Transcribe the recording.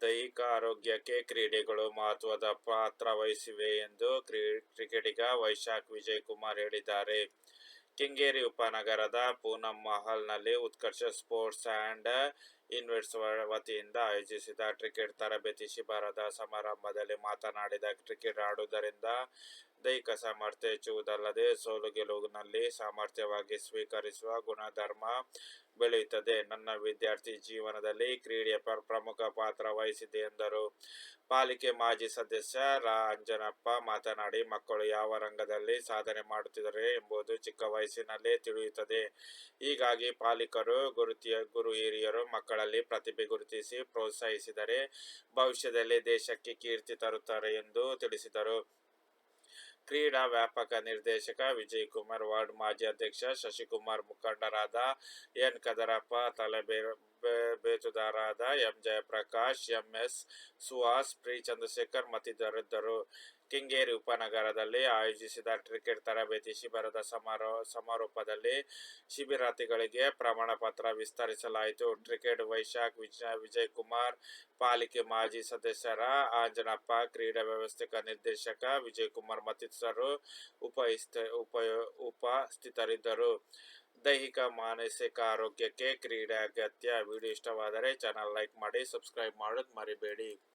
ದೈಹಿಕ ಆರೋಗ್ಯಕ್ಕೆ ಕ್ರೀಡೆಗಳು ಮಹತ್ವದ ಪಾತ್ರ ವಹಿಸಿವೆ ಎಂದು ಕ್ರಿ- ಕ್ರಿಕೆಟಿಗ ವೈಶಾಖ್ ವಿಜಯ್ ಕುಮಾರ್ ಹೇಳಿದ್ದಾರೆ. ಕೆಂಗೇರಿ ಉಪನಗರದ ಪೂನಂ ಮಹಲ್ನಲ್ಲಿ ಉತ್ಕರ್ಷ ಸ್ಪೋರ್ಟ್ಸ್ ಆ್ಯಂಡ್ ಇನ್ವೆಟ್ಸ್ ವತಿಯಿಂದ ಆಯೋಜಿಸಿದ ಕ್ರಿಕೆಟ್ ತರಬೇತಿ ಶಿಬಿರದ ಸಮಾರಂಭದಲ್ಲಿ ಮಾತನಾಡಿದ ಕ್ರಿಕೆಟ್ ಆಡುವುದರಿಂದ ದೈಹಿಕ ಸಾಮರ್ಥ್ಯ ಹೆಚ್ಚುವುದಲ್ಲದೆ ಸೋಲು ಗೆಲುವಿನಲ್ಲಿ ಸಾಮರ್ಥ್ಯವಾಗಿ ಸ್ವೀಕರಿಸುವ ಗುಣಧರ್ಮ ಬೆಳೆಯುತ್ತದೆ. ನನ್ನ ವಿದ್ಯಾರ್ಥಿ ಜೀವನದಲ್ಲಿ ಕ್ರೀಡೆ ಪ್ರ- ಪ್ರಮುಖ ಪಾತ್ರ ವಹಿಸಿದೆ ಎಂದರು. ಪಾಲಿಕೆ ಮಾಜಿ ಸದಸ್ಯ ರಾ ಅಂಜನಪ್ಪ ಮಾತನಾಡಿ, ಮಕ್ಕಳು ಯಾವ ರಂಗದಲ್ಲಿ ಸಾಧನೆ ಮಾಡುತ್ತಿದ್ದಾರೆ ಎಂಬುದು ಚಿಕ್ಕ ವಯಸ್ಸಿನಲ್ಲೇ ತಿಳಿಯುತ್ತದೆ. ಹೀಗಾಗಿ ಪಾಲಕರು, ಗುರುತಿಯ, ಗುರು ಹಿರಿಯರು ಮಕ್ಕಳಲ್ಲಿ ಪ್ರತಿಭೆ ಗುರುತಿಸಿ ಪ್ರೋತ್ಸಾಹಿಸಿದರೆ ಭವಿಷ್ಯದಲ್ಲಿ ದೇಶಕ್ಕೆ ಕೀರ್ತಿ ತರುತ್ತಾರೆ ಎಂದು ತಿಳಿಸಿದರು. ಕ್ರೀಡಾ ವ್ಯಾಪಕ ನಿರ್ದೇಶಕ ವಿಜಯ್ ಕುಮಾರ್ ವಾರ್ಡ್ ಮಾಜಿ ಅಧ್ಯಕ್ಷ ಶಶಿಕುಮಾರ್ ಮುಖಂಡರಾದ ಎನ್ ಕದರಪ್ಪ ತಲೆಬೇ ಬೇ- ಬೇತುದಾರರಾದ M. Jayaprakash M S Suhas, pre. Chandrashekar ಮತ್ತಿತರರಿದ್ದರು. ಕೆಂಗೇರಿ ಉಪನಗರದಲ್ಲಿ ಆಯೋಜಿಸಿದ ಕ್ರಿಕೆಟ್ ತರಬೇತಿ ಶಿಬಿರದ ಸಮಾರೋ, ಸಮಾರೋಪದಲ್ಲಿ ಶಿಬಿರಾರ್ಥಿಗಳಿಗೆ ಪ್ರಮಾಣ ಪತ್ರ ವಿಸ್ತರಿಸಲಾಯಿತು. ಕ್ರಿಕೆಟ್ ವೈಶಾಖ್ ವಿಜಯ ವಿಜಯ್ ಕುಮಾರ್ ಪಾಲಿಕೆ ಮಾಜಿ ಸದಸ್ಯರ ಆಂಜನಪ್ಪ, ಕ್ರೀಡಾ ವ್ಯವಸ್ಥಿಕ ನಿರ್ದೇಶಕ ವಿಜಯ್ ಕುಮಾರ್ ಮತ್ತಿತರರು ಉಪಸ್ಥಿತ ಉಪ ಉಪಸ್ಥಿತರಿದ್ದರು. ದೈಹಿಕ ಮಾನಸಿಕ ಆರೋಗ್ಯಕ್ಕೆ ಕ್ರೀಡೆ ಅಗತ್ಯ ವಿಡಿಯೋ ಇಷ್ಟವಾದರೆ ಚಾನಲ್ ಲೈಕ್ ಮಾಡಿ ಸಬ್ಸ್ಕ್ರೈಬ್ ಮಾಡೋದು ಮರಿಬೇಡಿ.